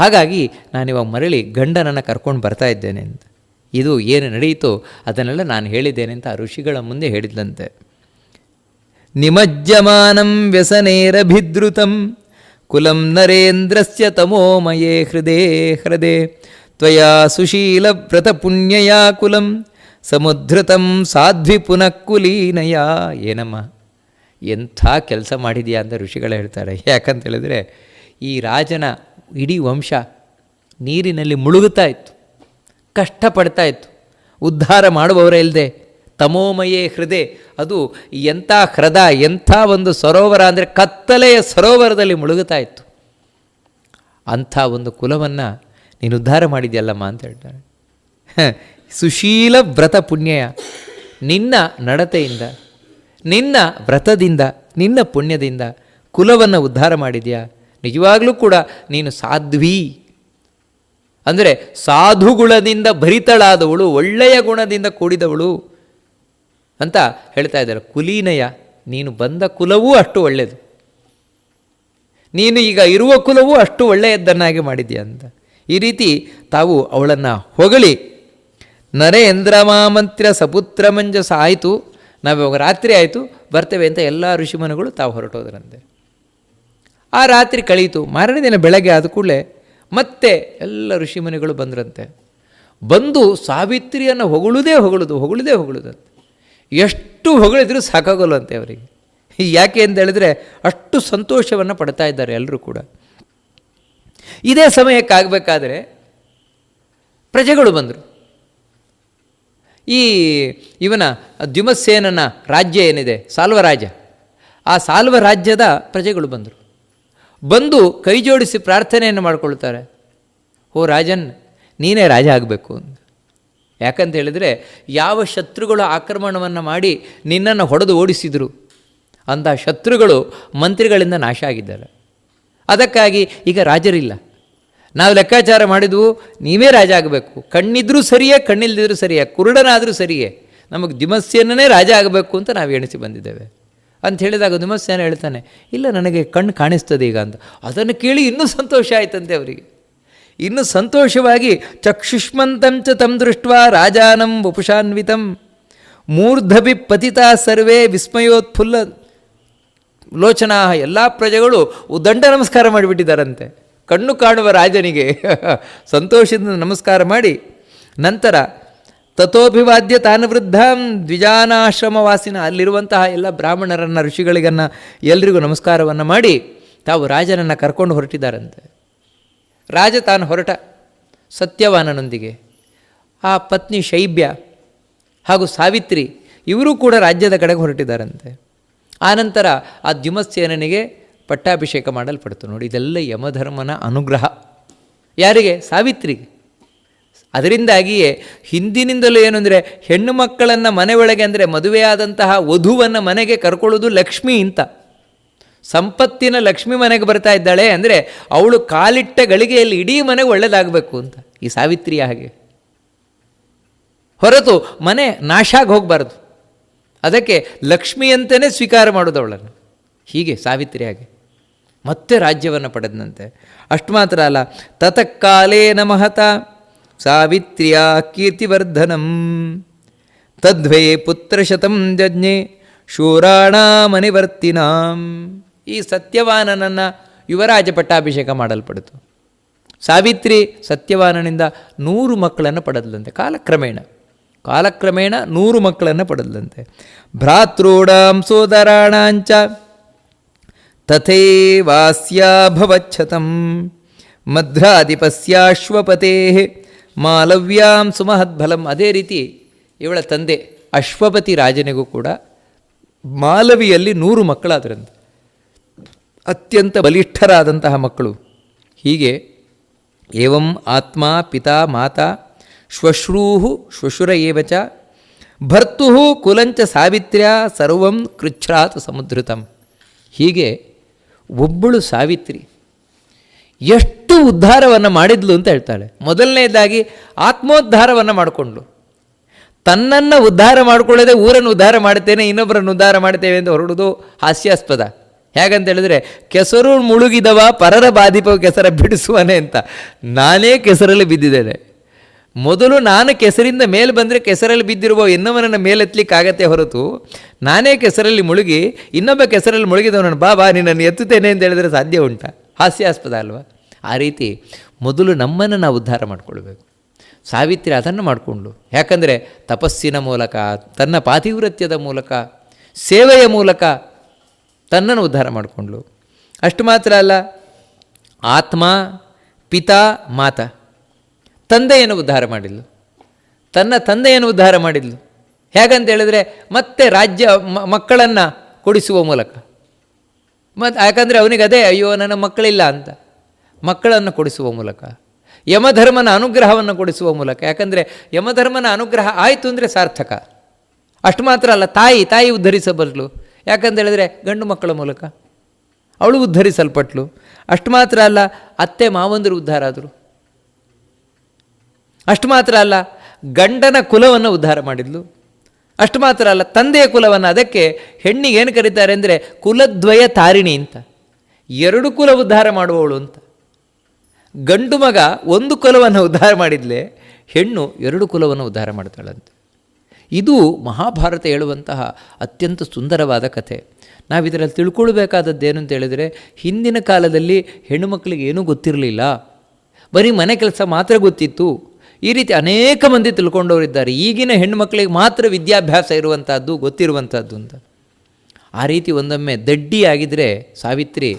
ಹಾಗಾಗಿ ನಾನಿವಾಗ ಮರಳಿ ಗಂಡನನ್ನು ಕರ್ಕೊಂಡು ಬರ್ತಾ ಇದ್ದೇನೆ ಅಂತ. ಇದು ಏನು ನಡೆಯಿತೋ ಅದನ್ನೆಲ್ಲ ನಾನು ಹೇಳಿದ್ದೇನೆ ಅಂತ ಆ ಋಷಿಗಳ ಮುಂದೆ ಹೇಳಿದ್ಲಂತೆ. ನಿಮಜ್ಜಮಾನಂ ವ್ಯಸನೇರಭಿದ್ರುತಂ ಕುಲಂ ನರೇಂದ್ರಸ್ಯ ತಮೋಮಯೇ ಹೃದಯ ಹೃದಯ ತ್ವಯಾ ಸುಶೀಲ ವ್ರತ ಪುಣ್ಯಯ ಕುಲಂ ಸಮುದ್ರತಂ ಸಾಧ್ವಿ ಪುನಃಕುಲೀನಯ ಏನಮ್ಮ, ಎಂಥ ಕೆಲಸ ಮಾಡಿದೆಯಾ ಅಂತ ಋಷಿಗಳು ಹೇಳ್ತಾರೆ. ಯಾಕಂತ ಹೇಳಿದ್ರೆ ಈ ರಾಜನ ಇಡೀ ವಂಶ ನೀರಿನಲ್ಲಿ ಮುಳುಗುತ್ತಾ ಇತ್ತು. ಕಷ್ಟಪಡ್ತಾ ಇತ್ತು. ಉದ್ಧಾರ ಮಾಡುವವರೇ ಇಲ್ಲದೆ ತಮೋಮಯೇ ಹೃದಯ. ಅದು ಎಂಥ ಹೃದ ಎಂಥ ಒಂದು ಸರೋವರ ಅಂದರೆ ಕತ್ತಲೆಯ ಸರೋವರದಲ್ಲಿ ಮುಳುಗುತ್ತಾ ಇತ್ತು. ಅಂಥ ಒಂದು ಕುಲವನ್ನು ನೀನು ಉದ್ಧಾರ ಮಾಡಿದ್ಯಲ್ಲಮ್ಮ ಅಂತ ಹೇಳ್ತಾರೆ. ಸುಶೀಲ ವ್ರತ ಪುಣ್ಯಯ. ನಿನ್ನ ನಡತೆಯಿಂದ, ನಿನ್ನ ವ್ರತದಿಂದ, ನಿನ್ನ ಪುಣ್ಯದಿಂದ ಕುಲವನ್ನು ಉದ್ಧಾರ ಮಾಡಿದ್ಯಾ? ನಿಜವಾಗಲೂ ಕೂಡ ನೀನು ಸಾಧ್ವಿ. ಅಂದರೆ ಸಾಧುಗುಣದಿಂದ ಭರಿತಳಾದವಳು, ಒಳ್ಳೆಯ ಗುಣದಿಂದ ಕೂಡಿದವಳು ಅಂತ ಹೇಳ್ತಾ ಇದ್ದಾರೆ. ಕುಲೀನಯ, ನೀನು ಬಂದ ಕುಲವೂ ಅಷ್ಟು ಒಳ್ಳೆಯದು ನೀನು ಈಗ ಇರುವ ಕುಲವೂ ಅಷ್ಟು ಒಳ್ಳೆಯದನ್ನಾಗಿ ಮಾಡಿದ್ಯಾ ಅಂತ. ಈ ರೀತಿ ತಾವು ಅವಳನ್ನು ಹೊಗಳಿ, ನರೇಂದ್ರ ಮಾಮಂತ್ರ ಸಪುತ್ರ ಮಂಜಸ ಆಯಿತು ನಾವು ರಾತ್ರಿ ಆಯಿತು, ಬರ್ತೇವೆ ಅಂತ ಎಲ್ಲ ಋಷಿಮನುಗಳು ತಾವು ಹೊರಟೋದ್ರಂತೆ. ಆ ರಾತ್ರಿ ಕಳೀತು. ಮಾರನೇ ದಿನ ಬೆಳಗ್ಗೆ ಆದ ಕೂಡಲೇ ಮತ್ತೆ ಎಲ್ಲ ಋಷಿಮುನಿಗಳು ಬಂದ್ರಂತೆ. ಬಂದು ಸಾವಿತ್ರಿಯನ್ನು ಹೊಗಳುದೇ ಹೊಗಳುದು, ಹೊಗಳುದೇ ಹೊಗಳುದಂತೆ. ಎಷ್ಟು ಹೊಗಳಿದ್ರು ಸಾಕಾಗಲ್ಲ ಅಂತೆ ಅವರಿಗೆ. ಯಾಕೆ ಅಂತ ಹೇಳಿದ್ರೆ ಅಷ್ಟು ಸಂತೋಷವನ್ನು ಪಡ್ತಾ ಇದ್ದಾರೆ ಎಲ್ಲರೂ ಕೂಡ. ಇದೇ ಸಮಯಕ್ಕಾಗಬೇಕಾದ್ರೆ ಪ್ರಜೆಗಳು ಬಂದರು. ಈ ಇವನ ದ್ಯುಮಸೇನನ ರಾಜ್ಯ ಏನಿದೆ? ಸಾಲ್ವ ರಾಜ ಆ ಸಾಲ್ವ ರಾಜ್ಯದ ಪ್ರಜೆಗಳು ಬಂದರು. ಬಂದು ಕೈ ಜೋಡಿಸಿ ಪ್ರಾರ್ಥನೆಯನ್ನು ಮಾಡಿಕೊಳ್ತಾರೆ. ಓ ರಾಜನ್, ನೀನೇ ರಾಜ ಆಗಬೇಕು ಅಂತ ಯಾಕಂತ ಹೇಳಿದರೆ, ಯಾವ ಶತ್ರುಗಳು ಆಕ್ರಮಣವನ್ನು ಮಾಡಿ ನಿನ್ನನ್ನು ಹೊಡೆದು ಓಡಿಸಿದರು, ಅಂಥ ಶತ್ರುಗಳು ಮಂತ್ರಿಗಳಿಂದ ನಾಶ ಆಗಿದ್ದಾರೆ. ಅದಕ್ಕಾಗಿ ಈಗ ರಾಜರಿಲ್ಲ. ನಾವು ಲೆಕ್ಕಾಚಾರ ಮಾಡಿದ್ವು, ನೀವೇ ರಾಜ ಆಗಬೇಕು. ಕಣ್ಣಿದ್ರೂ ಸರಿಯೇ, ಕಣ್ಣಿಲ್ದಿದ್ರೂ ಸರಿಯೇ, ಕುರುಡನಾದರೂ ಸರಿಯೇ. ನಮಗೆ ದಿಮಸ್ಯನೇ ರಾಜ ಆಗಬೇಕು ಅಂತ ನಾವು ಎಣಿಸಿ ಬಂದಿದ್ದೇವೆ. ಅಂತ ಹೇಳಿದಾಗ ದುಮಸ್ಸೇನ ಹೇಳ್ತಾನೆ, ಇಲ್ಲ, ನನಗೆ ಕಣ್ಣು ಕಾಣಿಸ್ತದೆ ಈಗ ಅಂತ. ಅದನ್ನು ಕೇಳಿ ಇನ್ನೂ ಸಂತೋಷ ಆಯ್ತಂತೆ ಅವರಿಗೆ. ಇನ್ನು ಸಂತೋಷವಾಗಿ ಚಕ್ಷುಷ್ಮಂತಂಚ ತಂ ದೃಷ್ಟ ರಾಜಾನಂ ವಪುಷಾನ್ವಿತಂ ಮೂರ್ಧಭಿ ಪತಿತಾ ಸರ್ವೇ ವಿಸ್ಮಯೋತ್ಫುಲ್ಲ. ಲೋಚನಾ ಎಲ್ಲ ಪ್ರಜೆಗಳು ಉದಂಡ ನಮಸ್ಕಾರ ಮಾಡಿಬಿಟ್ಟಿದ್ದಾರಂತೆ. ಕಣ್ಣು ಕಾಣುವ ರಾಜನಿಗೆ ಸಂತೋಷದಿಂದ ನಮಸ್ಕಾರ ಮಾಡಿ, ನಂತರ ತಥೋಭಿವಾದ್ಯ ತಾನು ವೃದ್ಧಂ. ದ್ವಿಜಾನಾಶ್ರಮವಾಸಿನ ಅಲ್ಲಿರುವಂತಹ ಎಲ್ಲ ಬ್ರಾಹ್ಮಣರನ್ನು, ಋಷಿಗಳಿಗನ್ನ ಎಲ್ರಿಗೂ ನಮಸ್ಕಾರವನ್ನು ಮಾಡಿ ತಾವು ರಾಜನನ್ನು ಕರ್ಕೊಂಡು ಹೊರಟಿದ್ದಾರಂತೆ. ರಾಜ ತಾನು ಹೊರಟ ಸತ್ಯವಾನನೊಂದಿಗೆ. ಆ ಪತ್ನಿ ಶೈಬ್ಯ ಹಾಗೂ ಸಾವಿತ್ರಿ ಇವರೂ ಕೂಡ ರಾಜ್ಯದ ಕಡೆಗೆ ಹೊರಟಿದ್ದಾರಂತೆ. ಆನಂತರ ಆ ದ್ಯುಮತ್ಸೇನನಿಗೆ ಪಟ್ಟಾಭಿಷೇಕ ಮಾಡಲ್ಪಡ್ತು. ನೋಡಿ, ಇದೆಲ್ಲ ಯಮಧರ್ಮನ ಅನುಗ್ರಹ. ಯಾರಿಗೆ? ಸಾವಿತ್ರಿಗೆ. ಅದರಿಂದಾಗಿಯೇ ಹಿಂದಿನಿಂದಲೂ ಏನು ಅಂದರೆ ಹೆಣ್ಣು ಮಕ್ಕಳನ್ನು ಮನೆ ಒಳಗೆ ಅಂದರೆ ಮದುವೆಯಾದಂತಹ ವಧುವನ್ನು ಮನೆಗೆ ಕರ್ಕೊಳ್ಳೋದು ಲಕ್ಷ್ಮಿ ಅಂತ. ಸಂಪತ್ತಿನ ಲಕ್ಷ್ಮಿ ಮನೆಗೆ ಬರ್ತಾ ಇದ್ದಾಳೆ ಅಂದರೆ ಅವಳು ಕಾಲಿಟ್ಟ ಗಳಿಗೆಯಲ್ಲಿ ಇಡೀ ಮನೆಗೆ ಒಳ್ಳೆಯದಾಗಬೇಕು ಅಂತ. ಈ ಸಾವಿತ್ರಿಯ ಹಾಗೆ. ಹೊರತು ಮನೆ ನಾಶ ಆಗಿ ಹೋಗಬಾರ್ದು. ಅದಕ್ಕೆ ಲಕ್ಷ್ಮಿಯಂತಲೇ ಸ್ವೀಕಾರ ಮಾಡೋದು ಅವಳನ್ನು. ಹೀಗೆ ಸಾವಿತ್ರಿ ಹಾಗೆ. ಮತ್ತೆ ರಾಜ್ಯವನ್ನು ಪಡೆದನಂತೆ. ಅಷ್ಟು ಮಾತ್ರ ಅಲ್ಲ. ತತಃಕಾಲೇನ ಮಹತ ಸಾವಿತ್ರಿಯ ಕೀರ್ತಿವರ್ಧನಂ. ತದ್ವೇ ಪುತ್ರಶತಂ ಜಜ್ಞೆ ಶೂರಾಣಾಮನಿವರ್ತಿನಾಂ ಈ ಸತ್ಯವಾನನನ್ನು ಯುವರಾಜ ಪಟ್ಟಾಭಿಷೇಕ ಮಾಡಲ್ಪಡಿತು. ಸಾವಿತ್ರಿ ಸತ್ಯವಾನನಿಂದ ನೂರು ಮಕ್ಕಳನ್ನು ಪಡೆದಲಂತೆ. ಕಾಲಕ್ರಮೇಣ ಕಾಲಕ್ರಮೇಣ ನೂರು ಮಕ್ಕಳನ್ನು ಪಡೆದಲಂತೆ. ಭ್ರಾತೃಡಾಂ ಸೋದರಾಣಾಂಚ ತಥೇವಾಸ್ಯಾಭವಚ್ಛತಂ. ಮಧ್ರಾಧಿಪಸ್ಯಾಶ್ವಪತೇ. ಮಾಲವ್ಯಾಂ ಸುಮಹದ್ಬಲಂ ಅದೇ ರೀತಿ ಇವಳ ತಂದೆ ಅಶ್ವಪತಿ ರಾಜನಿಗೂ ಕೂಡ ಮಾಲವಿಯಲ್ಲಿ ನೂರು ಮಕ್ಕಳಾದ್ರಂತೆ. ಅತ್ಯಂತ ಬಲಿಷ್ಠರಾದಂತಹ ಮಕ್ಕಳು. ಹೀಗೆ ಏವಂ ಆತ್ಮ ಪಿತಾ ಮಾತಾ ಶ್ವಶ್ರೂ ಶ್ವಶುರ ಏವಚ ಭರ್ತು ಕುಲಂಚ ಸಾವಿತ್ರ್ಯ ಸರ್ವಂ ಕೃಚ್ಛ್ರಾತ್ ಸಮುದ್ರತಂ ಹೀಗೆ ಒಬ್ಬಳು ಸಾವಿತ್ರಿ ಎಷ್ಟು ಉದ್ಧಾರವನ್ನು ಮಾಡಿದ್ಲು ಅಂತ ಹೇಳ್ತಾಳೆ. ಮೊದಲನೇದಾಗಿ ಆತ್ಮೋದ್ಧಾರವನ್ನು ಮಾಡಿಕೊಂಡ್ಳು. ತನ್ನನ್ನು ಉದ್ಧಾರ ಮಾಡಿಕೊಳ್ಳದೆ ಊರನ್ನು ಉದ್ಧಾರ ಮಾಡ್ತೇನೆ ಇನ್ನೊಬ್ಬರನ್ನು ಉದ್ಧಾರ ಮಾಡ್ತೇವೆ ಅಂತ ಹೊರಡುವುದು ಹಾಸ್ಯಾಸ್ಪದ. ಹೇಗಂತ ಹೇಳಿದ್ರೆ, ಕೆಸರು ಮುಳುಗಿದವ ಪರರ ಬಾಧಿಪ ಕೆಸರ ಬಿಡಿಸುವನೆ ಅಂತ. ನಾನೇ ಕೆಸರಲ್ಲಿ ಬಿದ್ದಿದ್ದೇನೆ. ಮೊದಲು ನಾನು ಕೆಸರಿಂದ ಮೇಲೆ ಬಂದರೆ ಕೆಸರಲ್ಲಿ ಬಿದ್ದಿರುವ ಇನ್ನೊಬ್ಬನನ್ನು ಮೇಲೆತ್ತಲಿಕ್ಕಾಗತ್ತೆ ಹೊರತು, ನಾನೇ ಕೆಸರಲ್ಲಿ ಮುಳುಗಿ, ಇನ್ನೊಬ್ಬ ಕೆಸರಲ್ಲಿ ಮುಳುಗಿದವನನ್ನು ಬಾ ಬಾ ನಿನ್ನನ್ನು ಎತ್ತುತ್ತೇನೆ ಅಂತ ಹೇಳಿದ್ರೆ ಸಾಧ್ಯ ಉಂಟಾ. ಹಾಸ್ಯಾಸ್ಪದ ಅಲ್ವಾ? ಆ ರೀತಿ ಮೊದಲು ನಮ್ಮನ್ನು ನಾವು ಉದ್ಧಾರ ಮಾಡಿಕೊಳ್ಬೇಕು. ಸಾವಿತ್ರಿ ಅದನ್ನು ಮಾಡಿಕೊಂಡು ಯಾಕಂದರೆ ತಪಸ್ಸಿನ ಮೂಲಕ, ತನ್ನ ಪಾತಿವ್ರತ್ಯದ ಮೂಲಕ, ಸೇವೆಯ ಮೂಲಕ ತನ್ನನ್ನು ಉದ್ಧಾರ ಮಾಡಿಕೊಂಡ್ಳು. ಅಷ್ಟು ಮಾತ್ರ ಅಲ್ಲ, ಆತ್ಮ, ಪಿತಾ, ಮಾತ, ತಂದೆಯನ್ನು ಉದ್ಧಾರ ಮಾಡಿದ್ಲು. ತನ್ನ ತಂದೆಯನ್ನು ಉದ್ಧಾರ ಮಾಡಿದ್ಲು. ಹೇಗಂತ ಹೇಳಿದ್ರೆ ಮತ್ತೆ ರಾಜ್ಯ ಮಕ್ಕಳನ್ನು ಕೊಡಿಸುವ ಮೂಲಕ. ಮತ್ತು ಯಾಕಂದರೆ ಅವನಿಗೆ ಅದೇ, ಅಯ್ಯೋ, ನನ್ನ ಮಕ್ಕಳಿಲ್ಲ ಅಂತ. ಮಕ್ಕಳನ್ನು ಕೊಡಿಸುವ ಮೂಲಕ, ಯಮಧರ್ಮನ ಅನುಗ್ರಹವನ್ನು ಕೊಡಿಸುವ ಮೂಲಕ. ಯಾಕಂದರೆ ಯಮಧರ್ಮನ ಅನುಗ್ರಹ ಆಯಿತು ಅಂದರೆ ಸಾರ್ಥಕ. ಅಷ್ಟು ಮಾತ್ರ ಅಲ್ಲ, ತಾಯಿ ತಾಯಿ ಉದ್ಧರಿಸಬಲ್ಲು. ಯಾಕಂತ ಹೇಳಿದ್ರೆ ಗಂಡು ಮಕ್ಕಳ ಮೂಲಕ. ಅವಳು ಉದ್ಧರಿಸಲ್ಪಟ್ಲು. ಅಷ್ಟು ಮಾತ್ರ ಅಲ್ಲ, ಅತ್ತೆ ಮಾವಂದರು ಉದ್ಧಾರ ಆದರು. ಅಷ್ಟು ಮಾತ್ರ ಅಲ್ಲ, ಗಂಡನ ಕುಲವನ್ನು ಉದ್ಧಾರ ಮಾಡಿದ್ಲು. ಅಷ್ಟು ಮಾತ್ರ ಅಲ್ಲ, ತಂದೆಯ ಕುಲವನ್ನು ಅದಕ್ಕೆ ಹೆಣ್ಣಿಗೆ ಏನು ಕರೀತಾರೆ ಅಂದರೆ ಕುಲದ್ವಯ ತಾರಿಣಿ ಅಂತ. ಎರಡು ಕುಲ ಉದ್ಧಾರ ಮಾಡುವವಳು ಅಂತ. ಗಂಡು ಮಗ ಒಂದು ಕುಲವನ್ನು ಉದ್ಧಾರ ಮಾಡಿದ್ಲೆ, ಹೆಣ್ಣು ಎರಡು ಕುಲವನ್ನು ಉದ್ಧಾರ ಮಾಡ್ತಾಳಂತೆ. ಇದು ಮಹಾಭಾರತ ಹೇಳುವಂತಹ ಅತ್ಯಂತ ಸುಂದರವಾದ ಕಥೆ. ನಾವು ಇದರಲ್ಲಿ ತಿಳ್ಕೊಳ್ಬೇಕಾದದ್ದೇನು ಅಂತ ಹೇಳಿದರೆ, ಹಿಂದಿನ ಕಾಲದಲ್ಲಿ ಹೆಣ್ಣು ಮಕ್ಕಳಿಗೆ ಏನೂ ಗೊತ್ತಿರಲಿಲ್ಲ. ಬರೀ ಮನೆ ಕೆಲಸ ಮಾತ್ರ ಗೊತ್ತಿತ್ತು. ಈ ರೀತಿ ಅನೇಕ ಮಂದಿ ತಿಳ್ಕೊಂಡವರಿದ್ದಾರೆ. ಈಗಿನ ಹೆಣ್ಣುಮಕ್ಕಳಿಗೆ ಮಾತ್ರ ವಿದ್ಯಾಭ್ಯಾಸ ಇರುವಂಥದ್ದು ಗೊತ್ತಿರುವಂಥದ್ದು ಅಂತ. ಆ ರೀತಿ ಒಂದೊಮ್ಮೆ ದಡ್ಡಿ ಆಗಿದ್ದರೆ ಸಾವಿತ್ರಿ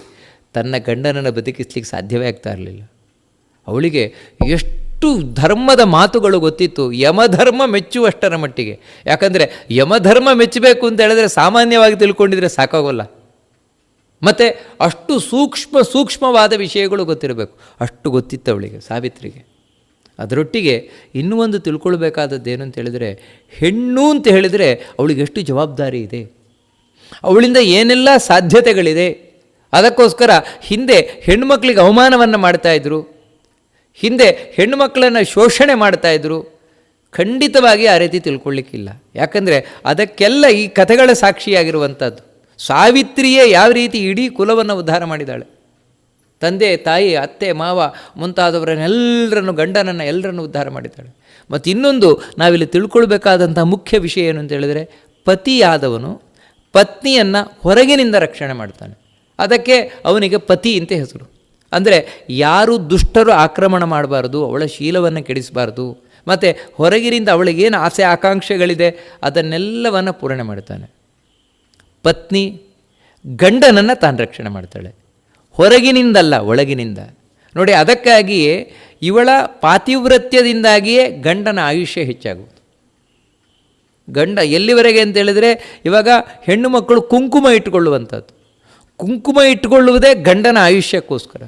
ತನ್ನ ಗಂಡನನ್ನು ಬದುಕಿಸ್ಲಿಕ್ಕೆ ಸಾಧ್ಯವೇ ಆಗ್ತಾ ಇರಲಿಲ್ಲ. ಅವಳಿಗೆ ಎಷ್ಟು ಧರ್ಮದ ಮಾತುಗಳು ಗೊತ್ತಿತ್ತು. ಯಮಧರ್ಮ ಮೆಚ್ಚುವಷ್ಟರ ಮಟ್ಟಿಗೆ. ಯಾಕಂದರೆ ಯಮಧರ್ಮ ಮೆಚ್ಚಬೇಕು ಅಂತ ಹೇಳಿದ್ರೆ ಸಾಮಾನ್ಯವಾಗಿ ತಿಳ್ಕೊಂಡಿದ್ರೆ ಸಾಕಾಗೋಲ್ಲ. ಮತ್ತು ಅಷ್ಟು ಸೂಕ್ಷ್ಮ ಸೂಕ್ಷ್ಮವಾದ ವಿಷಯಗಳು ಗೊತ್ತಿರಬೇಕು. ಅಷ್ಟು ಗೊತ್ತಿತ್ತು ಅವಳಿಗೆ, ಸಾವಿತ್ರಿಗೆ. ಅದರೊಟ್ಟಿಗೆ ಇನ್ನೂ ಒಂದು ಏನು ಅಂತ ಹೇಳಿದರೆ, ಹೆಣ್ಣು ಅಂತ ಹೇಳಿದರೆ ಅವಳಿಗೆ ಎಷ್ಟು ಜವಾಬ್ದಾರಿ ಇದೆ. ಅವಳಿಂದ ಏನೆಲ್ಲ ಸಾಧ್ಯತೆಗಳಿದೆ. ಅದಕ್ಕೋಸ್ಕರ ಹಿಂದೆ ಹೆಣ್ಣುಮಕ್ಳಿಗೆ ಅವಮಾನವನ್ನು ಮಾಡ್ತಾಯಿದ್ರು ಹಿಂದೆ ಹೆಣ್ಣುಮಕ್ಕಳನ್ನು ಶೋಷಣೆ ಮಾಡ್ತಾಯಿದ್ರು ಖಂಡಿತವಾಗಿ ಆ ರೀತಿ ತಿಳ್ಕೊಳ್ಳಿಕ್ಕಿಲ್ಲ ಯಾಕಂದರೆ ಅದಕ್ಕೆಲ್ಲ ಈ ಕಥೆಗಳ ಸಾಕ್ಷಿಯಾಗಿರುವಂಥದ್ದು ಸಾವಿತ್ರಿಯೇ ಯಾವ ರೀತಿ ಇಡೀ ಕುಲವನ್ನು ಉದ್ಧಾರ ಮಾಡಿದ್ದಾಳೆ. ತಂದೆ, ತಾಯಿ, ಅತ್ತೆ, ಮಾವ ಮುಂತಾದವರನ್ನೆಲ್ಲರನ್ನು, ಗಂಡನನ್ನು ಎಲ್ಲರನ್ನು ಉದ್ಧಾರ ಮಾಡಿದ್ದಾಳೆ. ಮತ್ತು ಇನ್ನೊಂದು ನಾವಿಲ್ಲಿ ತಿಳ್ಕೊಳ್ಬೇಕಾದಂಥ ಮುಖ್ಯ ವಿಷಯ ಏನು ಅಂತ ಹೇಳಿದರೆ, ಪತಿಯಾದವನು ಪತ್ನಿಯನ್ನು ಹೊರಗಿನಿಂದ ರಕ್ಷಣೆ ಮಾಡ್ತಾನೆ. ಅದಕ್ಕೆ ಅವನಿಗೆ ಪತಿ ಅಂತ ಹೆಸರು. ಅಂದರೆ ಯಾರು ದುಷ್ಟರು ಆಕ್ರಮಣ ಮಾಡಬಾರ್ದು, ಅವಳ ಶೀಲವನ್ನು ಕೆಡಿಸಬಾರ್ದು, ಮತ್ತು ಹೊರಗಿನಿಂದ ಅವಳಿಗೇನು ಆಸೆ ಆಕಾಂಕ್ಷೆಗಳಿದೆ, ಅದನ್ನೆಲ್ಲವನ್ನು ಪೂರಣೆ ಮಾಡ್ತಾನೆ. ಪತ್ನಿ ಗಂಡನನ್ನು ತಾನು ರಕ್ಷಣೆ ಮಾಡ್ತಾಳೆ. ಹೊರಗಿನಿಂದಲ್ಲ, ಒಳಗಿನಿಂದ. ನೋಡಿ, ಅದಕ್ಕಾಗಿಯೇ ಇವಳ ಪಾತಿವ್ರತ್ಯದಿಂದಾಗಿಯೇ ಗಂಡನ ಆಯುಷ್ಯ ಹೆಚ್ಚಾಗುವುದು. ಗಂಡ ಎಲ್ಲಿವರೆಗೆ ಅಂತ ಹೇಳಿದರೆ, ಇವಾಗ ಹೆಣ್ಣು ಮಕ್ಕಳು ಕುಂಕುಮ ಇಟ್ಟುಕೊಳ್ಳುವಂಥದ್ದು. ಕುಂಕುಮ ಇಟ್ಟುಕೊಳ್ಳುವುದೇ ಗಂಡನ ಆಯುಷ್ಯಕ್ಕೋಸ್ಕರ.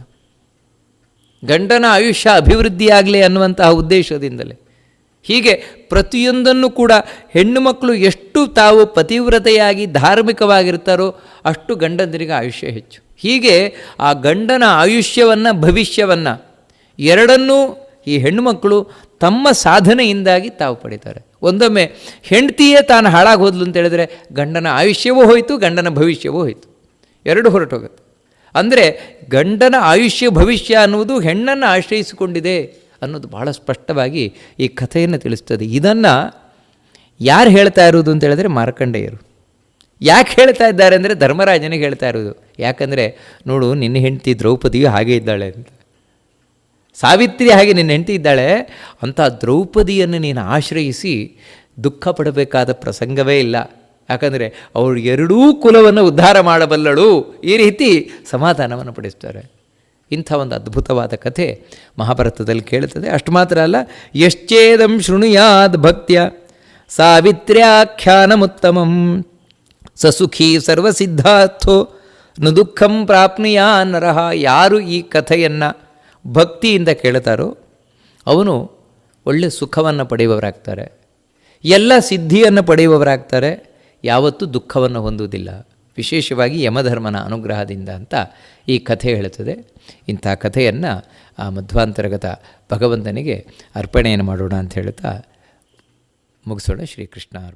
ಗಂಡನ ಆಯುಷ್ಯ ಅಭಿವೃದ್ಧಿಯಾಗಲಿ ಅನ್ನುವಂತಹ ಉದ್ದೇಶದಿಂದಲೇ. ಹೀಗೆ ಪ್ರತಿಯೊಂದನ್ನು ಕೂಡ ಹೆಣ್ಣು ಮಕ್ಕಳು ಎಷ್ಟು ತಾವು ಪತಿವ್ರತೆಯಾಗಿ ಧಾರ್ಮಿಕವಾಗಿರ್ತಾರೋ ಅಷ್ಟು ಗಂಡಂದಿರಿಗೆ ಆಯುಷ್ಯ ಹೆಚ್ಚು. ಹೀಗೆ ಆ ಗಂಡನ ಆಯುಷ್ಯವನ್ನು, ಭವಿಷ್ಯವನ್ನು ಎರಡನ್ನೂ ಈ ಹೆಣ್ಣುಮಕ್ಕಳು ತಮ್ಮ ಸಾಧನೆಯಿಂದಾಗಿ ತಾವು ಪಡಿತಾರೆ. ಒಂದೊಮ್ಮೆ ಹೆಂಡತಿಯೇ ತಾನು ಹಾಳಾಗಿ ಹೋದ್ಲು ಅಂತ ಹೇಳಿದ್ರೆ ಗಂಡನ ಆಯುಷ್ಯವೂ ಹೋಯಿತು, ಗಂಡನ ಭವಿಷ್ಯವೂ ಹೋಯಿತು. ಎರಡು ಹೊರಟೋಗುತ್ತೆ. ಅಂದರೆ ಗಂಡನ ಆಯುಷ್ಯ, ಭವಿಷ್ಯ ಅನ್ನುವುದು ಹೆಣ್ಣನ್ನು ಆಶ್ರಯಿಸಿಕೊಂಡಿದೆ. ಅನ್ನೋದು ಬಹಳ ಸ್ಪಷ್ಟವಾಗಿ ಈ ಕಥೆಯನ್ನು ತಿಳಿಸ್ತದೆ. ಇದನ್ನು ಯಾರು ಹೇಳ್ತಾ ಇರೋದು ಅಂತ ಹೇಳಿದ್ರೆ ಮಾರ್ಕಂಡೇಯರು. ಯಾಕೆ ಹೇಳ್ತಾ ಇದ್ದಾರೆ ಅಂದರೆ ಧರ್ಮರಾಜನಿಗೆ ಹೇಳ್ತಾ ಇರೋದು ಯಾಕಂದರೆ ನೋಡು, ನಿನ್ನ ಹೆಂಡತಿ ದ್ರೌಪದಿಯು ಹಾಗೆ ಇದ್ದಾಳೆ ಅಂತ. ಸಾವಿತ್ರಿ ಹಾಗೆ ನಿನ್ನ ಹೆಂಡತಿ ಇದ್ದಾಳೆ. ಅಂಥ ದ್ರೌಪದಿಯನ್ನು ನೀನು ಆಶ್ರಯಿಸಿ ದುಃಖ ಪಡಬೇಕಾದ ಪ್ರಸಂಗವೇ ಇಲ್ಲ. ಯಾಕಂದರೆ ಅವಳು ಎರಡೂ ಕುಲವನ್ನು ಉದ್ಧಾರ ಮಾಡಬಲ್ಲಳು. ಈ ರೀತಿ ಸಮಾಧಾನವನ್ನು ಪಡಿಸ್ತಾರೆ. ಇಂಥ ಒಂದು ಅದ್ಭುತವಾದ ಕಥೆ ಮಹಾಭಾರತದಲ್ಲಿ ಕೇಳುತ್ತದೆ. ಅಷ್ಟು ಮಾತ್ರ ಅಲ್ಲ, ಯಶ್ಚೇದಂ ಶೃಣುಯಾದ್ ಭಕ್ತ್ಯ ಸಾವಿತ್ರ್ಯಾಖ್ಯಾನಮುತ್ತಮಂ. ಸಸುಖಿ ಸರ್ವಸಿದ್ಧಾರ್ಥೋ ನು ದುಃಖಂ ಪ್ರಾಪ್ನುಯಾ ನರಹ ಯಾರು ಈ ಕಥೆಯನ್ನು ಭಕ್ತಿಯಿಂದ ಕೇಳ್ತಾರೋ ಅವನು ಒಳ್ಳೆ ಸುಖವನ್ನು ಪಡೆಯುವವರಾಗ್ತಾರೆ. ಎಲ್ಲ ಸಿದ್ಧಿಯನ್ನು ಪಡೆಯುವವರಾಗ್ತಾರೆ. ಯಾವತ್ತೂ ದುಃಖವನ್ನು ಹೊಂದುವುದಿಲ್ಲ. ವಿಶೇಷವಾಗಿ ಯಮಧರ್ಮನ ಅನುಗ್ರಹದಿಂದ ಅಂತ ಈ ಕಥೆ ಹೇಳುತ್ತದೆ. ಇಂಥ ಕಥೆಯನ್ನು ಆ ಮಧ್ವಾಂತರ್ಗತ ಭಗವಂತನಿಗೆ ಅರ್ಪಣೆಯನ್ನು ಮಾಡೋಣ ಅಂತ ಹೇಳ್ತಾ ಮುಗಿಸೋಣ. ಶ್ರೀಕೃಷ್ಣ